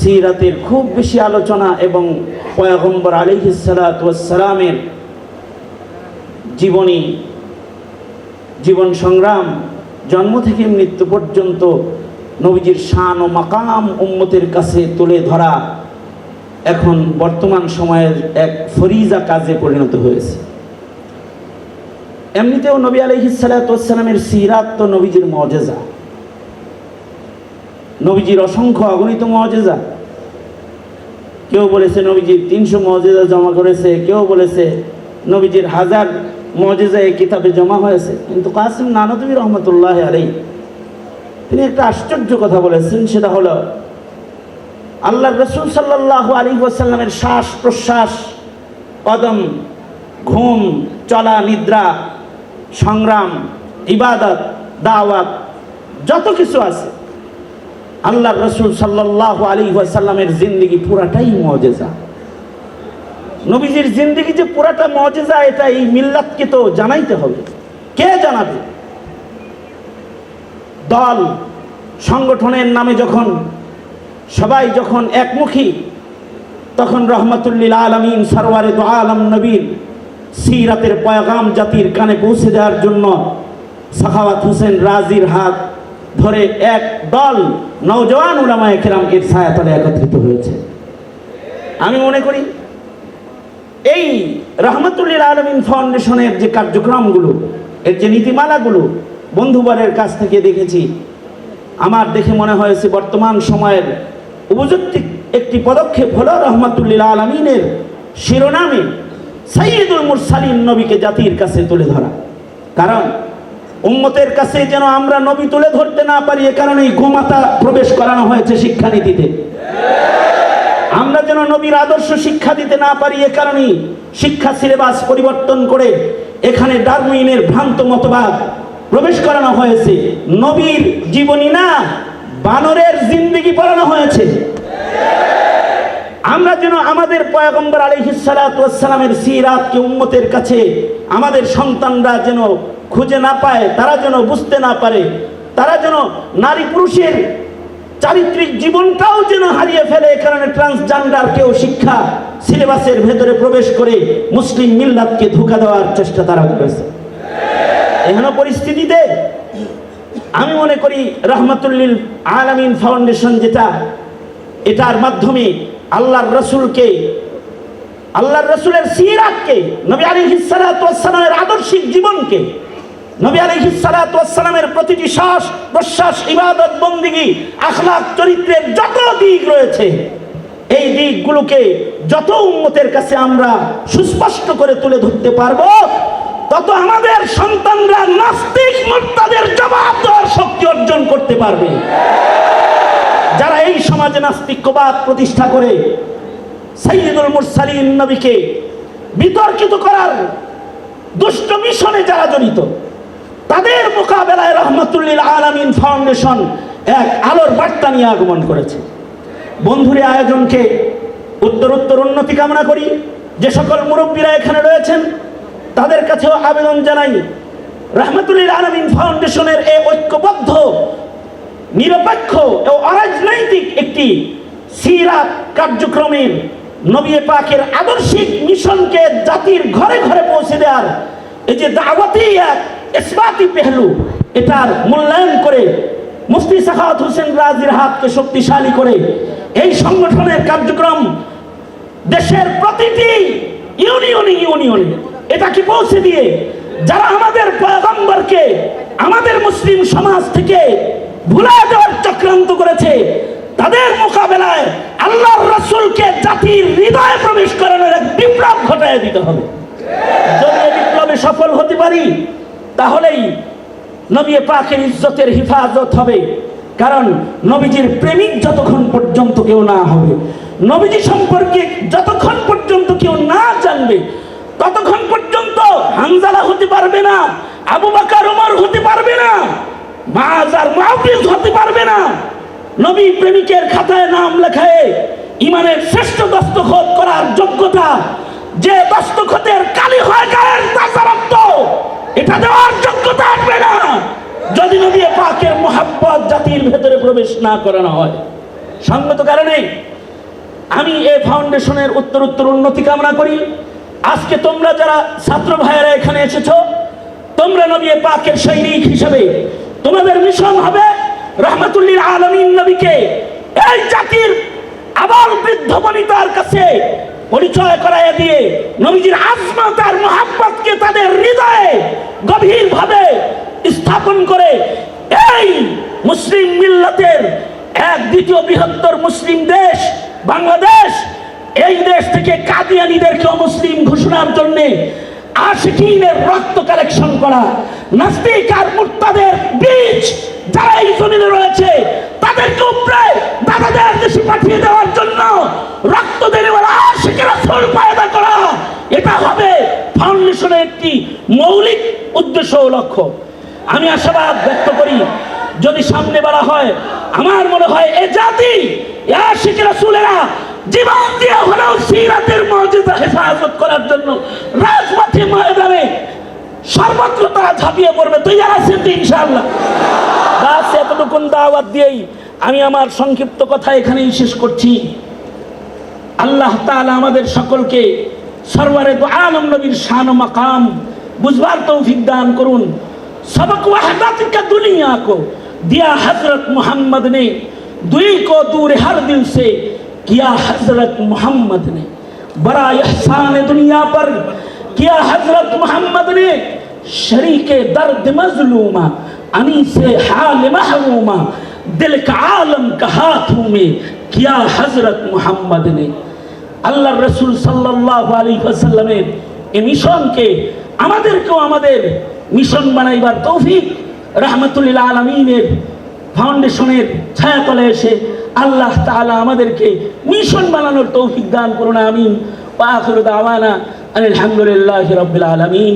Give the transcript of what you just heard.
সিরাতের খুব বেশি আলোচনা এবং পয়গম্বর আলিহিসালামের জীবনী, জীবন সংগ্রাম, জন্ম থেকে মৃত্যু পর্যন্ত নবীজির শান ও মাকাম উম্মতের কাছে তুলে ধরা এখন বর্তমান সময়ের এক ফরিজা কাজে পরিণত হয়েছে। এমনিতেও নবী আলহিসাল্লামের সিরাত তো নবীজির মজেজা। নবীজির অসংখ্য অগণিত মজেজা কেউ বলেছে নবীজির তিনশো মজেজা জমা করেছে, কেউ বলেছে নবীজির হাজার মজেজা এই কিতাবে জমা হয়েছে। কিন্তু কাসিম নানতবী রহমতুল্লাহ আলাই তিনি একটা আশ্চর্য কথা বলেছেন, সেটা হলো, আল্লাহ রসুল সাল্লাহ আলী ওয়াসাল্লামের শ্বাস প্রশ্বাস, কদম, ঘুম, চলা, নিদ্রা, সংগ্রাম, ইবাদত, দাওয়াত, যত কিছু আছে আল্লাহ রসুল সাল্লাহ আলী ওয়াসাল্লামের জিন্দিগি পুরাটাই মজেজা। নবীজির জিন্দিগি যে পুরাটা মজেজা, এটা এই মিল্লাতকে তো জানাইতে হবে। কে জানাবে? দল, সংগঠনের নামে যখন, সবাই যখন একমুখী, তখন রহমতুল্লিল আলমিন সরওয়ারে তো আলম নবীর সিরাতের পয়গাম জাতির কানে পৌঁছে দেওয়ার জন্য সাখাওয়াত হোসেন রাজির হাত ধরে এক দল নৌজওয়ান উলামায় কেরামকে ছায়াতলে একত্রিত হয়েছে। আমি মনে করি, এই রহমতুল্লিল আলমিন ফাউন্ডেশনের যে কার্যক্রমগুলো, এর যে নীতিমালাগুলো, বন্ধুবারের কাছ থেকে দেখেছি, আমার দেখে মনে হয়েছে বর্তমান সময়ের উপযুক্ত একটি পদক্ষেপ হলো রহমতুল্লিল আলমিনের শিরোনামে সাইয়দুল মুরসালিন নবীকে জাতির কাছে তুলে ধরা। কারণ উম্মতের কাছে যেন আমরা নবী তুলে ধরতে না পারি, এ কারণেই গোমাতা প্রবেশ করানো হয়েছে শিক্ষানীতিতে আমরা যেন নবীর আদর্শ শিক্ষা দিতে না পারি, এ কারণেই শিক্ষা সিলেবাস পরিবর্তন করে এখানে ডারউইনের ভ্রান্ত মতবাদ প্রবেশ করানো হয়েছে। নবীর জীবনী না, বানরের জিন্দিগি পড়ানো হয়েছে। আমরা যেন আমাদের পয়গম্বর আলহিসালামের সিরাতকে উম্মতের কাছে, আমাদের সন্তানরা যেন খুঁজে না পায়, তারা যেন বুঝতে না পারে, তারা যেন নারী পুরুষের চারিত্রিক জীবনটাও যেন হারিয়ে ফেলে। কারণে ট্রান্সজেন্ডার কেউ শিক্ষা সিলেবাসের ভেতরে প্রবেশ করে মুসলিম মিল্লাতকে ধোকা দেওয়ার চেষ্টা তারা করেছে। এহেন পরিস্থিতিতে আমি মনে করি রহমতুল্লিল আলামিন ফাউন্ডেশন যেটা, এটার মাধ্যমে আল্লাহর রসুলকে, আল্লাহর রসুলের সিরাতকে, নবী আলী হিসালামের আদর্শিক জীবনকে নবী আলী হিসালামের প্রতিটি শ্বাস, প্রশ্বাস, ইবাদত, বন্দিগি আখলাক চরিত্রের যত দিক রয়েছে, এই দিকগুলোকে যত উন্মতের কাছে আমরা সুস্পষ্ট করে তুলে ধরতে পারব, তত আমাদের সন্তানরা নাস্তিক, মোর্তাদের জবাব দেওয়ার শক্তি অর্জন করতে পারবে। যারা এই সমাজে নাস্তিক্যবাদ প্রতিষ্ঠা করে সাইয়দুল মুরসালিন নবীকে বিতর্কিত করার দুষ্ট মিশনে যারা জড়িত তাদের মোকাবেলায় রহমতুল্লিল আলামিন ফাউন্ডেশন এক আলোর বার্তা নিয়ে আগমন করেছে। বন্ধুরে, আয়োজনকে উত্তরোত্তর উন্নতি কামনা করি। যে সকল মুরব্বীরা এখানে রয়েছেন, তাদের কাছেও আবেদন জানাই রহমতুল্লিল আলমিন ফাউন্ডেশনের এ ঐক্যবদ্ধ, নিরপেক্ষ ও অরাজনৈতিক একটি সিরাত কার্যক্রমের নবী পাকের আদর্শিক মিশনকে জাতির ঘরে ঘরে পৌঁছে দেওয়ার এই যে দাওয়াতি এক ইসবাতি পেহলু, এটার মূল্যায়ন করে মুফতি সাখাওয়াত হোসেন রাজির হাতকে শক্তিশালী করে এই সংগঠনের কার্যক্রম দেশের প্রতিটি ইউনিয়নে ইউনিয়নে এটা কি পৌঁছে দিয়ে যারা আমাদের পয়গম্বরকে, আমাদের মুসলিম সমাজ থেকে ভুলে দেওয়ার চক্রান্ত করেছে, তাদের মোকাবেলায় আল্লাহর রসুলকে জাতির হৃদয়ে প্রবেশ করানোর এক বিপ্লব ঘটায় দিতে হবে। যদি বিপ্লবে সফল হতে পারি তাহলেই নবী পাকের ইজ্জতের হিফাজত হবে। কারণ নবীজির প্রেমিক যতক্ষণ পর্যন্ত কেউ না হবে, নবীজি সম্পর্কে যতক্ষণ পর্যন্ত কেউ না জানবে, ততক্ষণ পর্যন্ত হানজালা হতে পারবে না, আবু বাকার ওমর হতে পারবে না মাজ আর মাহফিজ হতে পারবে না। নবী প্রেমিকের খাতায় নাম লেখায় ইমানের শ্রেষ্ঠ দস্তখত করার যোগ্যতা, যে দস্তখতের কালি হয় গায়ের তাজা রক্ত। এটা দেওয়ার যোগ্যতা আসবে না। যদি নবী পাকের মোহাব্বত জাতির ভেতরে প্রবেশ না করানো হয়। সঙ্গত কারণে আমি এ ফাউন্ডেশনের উত্তর উত্তর উন্নতি কামনা করি। আজকে তোমরা যারা ছাত্র ভাইয়েরা এখানে এসেছ, তোমরা নবী পাকের সৈনিক হিসেবে, তোমাদের মিশন হবে রহমতুল্লিল আলমিন নবীকে এই জাতির আবার বৃদ্ধ বনিতার কাছে পরিচয় করাইয়া দিয়ে নবীজির তাদের হৃদয়ে গভীরভাবে স্থাপন করে এই মুসলিম মিল্লাতের এক দ্বিতীয় বৃহত্তর মুসলিম দেশ, বাংলাদেশ, এই দেশ থেকে কাদিয়ানিদেরকে মুসলিম ঘোষণার জন্য আশিকিনের রক্ত কালেকশন করা, নাস্তিক আর মুক্তাদের বীজ যারা এই জমিনে রয়েছে, তাদেরকে উপরে দাদাদের দেশে পাঠিয়ে দেওয়ার জন্য রক্ত দেনেওয়ালা আশিকের আসল পায়দা করা এটা হবে ফাউন্ডেশনের একটি মৌলিক উদ্দেশ্য ও লক্ষ্য। আমি আশাবাদ ব্যক্ত করি, যদি সামনে বাড়া হয়, আমার মনে হয় এ জাতি রাসূলেরা জীবন দিয়ে হলেও সিরাতের মর্যাদা হেফাজত করার জন্য রাজপথে ময়দানে সর্বত্র তারা ঝাঁপিয়ে পড়বে। তৈরি আছেন তো ইনশাআল্লাহ। বাস এতটুকুন দাওয়াত দিয়েই আমি আমার সংক্ষিপ্ত কথা এখানেই শেষ করছি। আল্লাহ তাআলা আমাদের সকলকে সরওয়ারে দু আলম নবীর শান ও মাকাম বুঝবার তৌফিক দান করুন सबक वहदत का दुनिया को दिया हजरत मोहम्मद ने दुई को दूर हर दिल से किया हजरत मोहम्मद ने बड़ा एहसान दुनिया पर किया हजरत मोहम्मद ने शरीक दर्द मजलूमा अनी से हाल महरूमा दिल का आलम का हाथों में किया हजरत मोहम्मद ने আল্লাহ রসুল সাল্লাহ আলী আসাল্লামের এ মিশনকে আমাদেরকেও আমাদের মিশন বানাইবার তৌফিক রহমতুল্লাহ আলমিনের ফাউন্ডেশনের ছায়াতলে এসে আল্লাহ তালা আমাদেরকে মিশন বানানোর তৌফিক দান করুন, আমিন। আখিরু দাওয়ানা আলহামদুলিল্লাহ রবিল আলামিন।